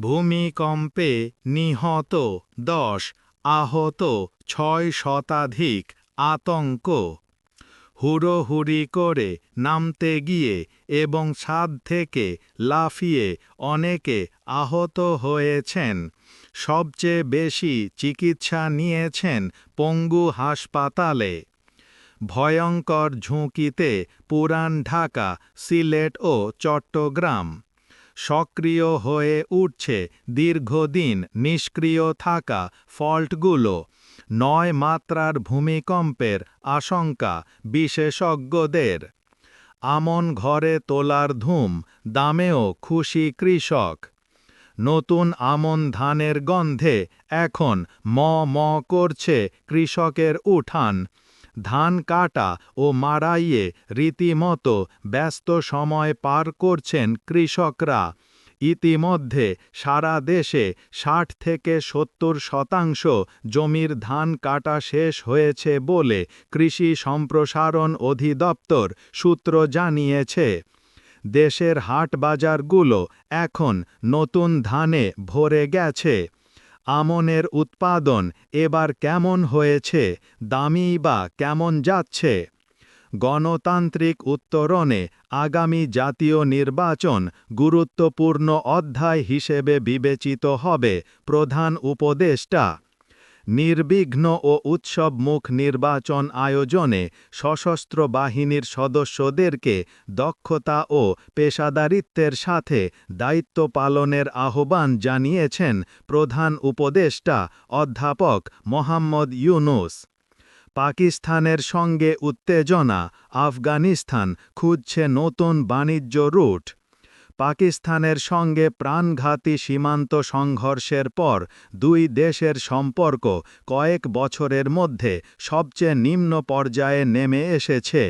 ভূমিকম্পে নিহত দশ, আহত ছয় শতাধিক আতঙ্ক। হুড়োহুড়ি করে নামতে গিয়ে এবং ছাদ থেকে লাফিয়ে অনেকে আহত হয়েছেন। সবচেয়ে বেশি চিকিৎসা নিয়েছেন পঙ্গু হাসপাতালে। ভয়ঙ্কর ঝুঁকিতে পুরান ঢাকা, সিলেট ও চট্টগ্রাম। সক্রিয় হয়ে উঠছে, দীর্ঘদিন নিষ্ক্রিয় থাকা ফল্টগুলো, নয় মাত্রার ভূমিকম্পের আশঙ্কা বিশেষজ্ঞদের। আমন ঘরে তোলার ধুম, দামেও খুশি কৃষক। নতুন আমন ধানের গন্ধে এখন ম ম করছে কৃষকের উঠান। ধান কাটা ও মাড়াইয়ে রীতিমতো ব্যস্ত সময় পার করছেন কৃষকরা। ইতিমধ্যে সারা দেশে ষাট থেকে সত্তর শতাংশ জমির ধান কাটা শেষ হয়েছে বলে কৃষি সম্প্রসারণ অধিদপ্তর সূত্র জানিয়েছে। দেশের হাট বাজারগুলো এখন নতুন ধানে ভরে গেছে। আমনের উৎপাদন এবার কেমন হয়েছে, দামি বা কেমন যাচ্ছে? গণতান্ত্রিক উত্তরণে আগামী জাতীয় নির্বাচন গুরুত্বপূর্ণ অধ্যায় হিসেবে বিবেচিত হবে, প্রধান উপদেষ্টা নির্বিঘ্ন ও উৎসবমুখ নির্বাচন আয়োজনে সশস্ত্র বাহিনীর সদস্যদেরকে দক্ষতা ও পেশাদারিত্বের সাথে দায়িত্ব পালনের আহ্বান জানিয়েছেন প্রধান উপদেষ্টা অধ্যাপক মোহাম্মদ ইউনুস। পাকিস্তানের সঙ্গে উত্তেজনা, আফগানিস্তান খুঁজছে নতুন বাণিজ্য রুট। পাকিস্তানের সঙ্গে প্রাণঘাতী সীমান্ত সংঘর্ষের পর দুই দেশের সম্পর্ক কয়েক বছরের মধ্যে সবচেয়ে নিম্ন পর্যায়ে নেমে এসেছে।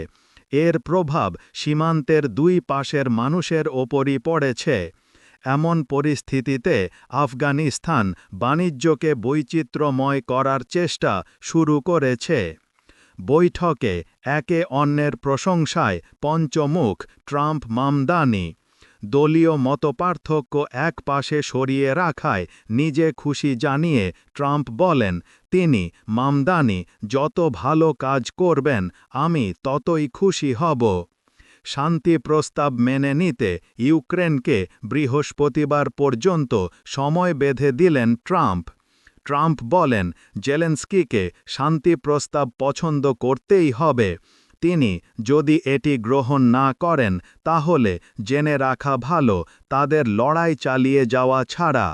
এর প্রভাব সীমান্তের দুই পাশের মানুষের ওপরই পড়েছে। এমন পরিস্থিতিতে আফগানিস্তান বাণিজ্যকে বৈচিত্র্যময় করার চেষ্টা শুরু করেছে। বৈঠকে একে অন্যের প্রশংসায় পঞ্চমুখ ট্রাম্প মামদানি দলীয় মতপার্থক্য এক পাশে সরিয়ে রাখায় নিজে খুশি জানিয়ে ট্রাম্প বলেন, তিনি মামদানি, যত ভালো কাজ করবেন, আমি ততই খুশি হব। শান্তি প্রস্তাব মেনে নিতে ইউক্রেনকে বৃহস্পতিবার পর্যন্ত সময় বেঁধে দিলেন ট্রাম্প। ট্রাম্প বলেন, জেলেন্সকিকে শান্তি প্রস্তাব পছন্দ করতেই হবে। তিনি যদি এটি গ্রহণ না করেন, তাহলে জেনে রাখা ভালো, তাদের লড়াই চালিয়ে যাওয়া ছাড়া।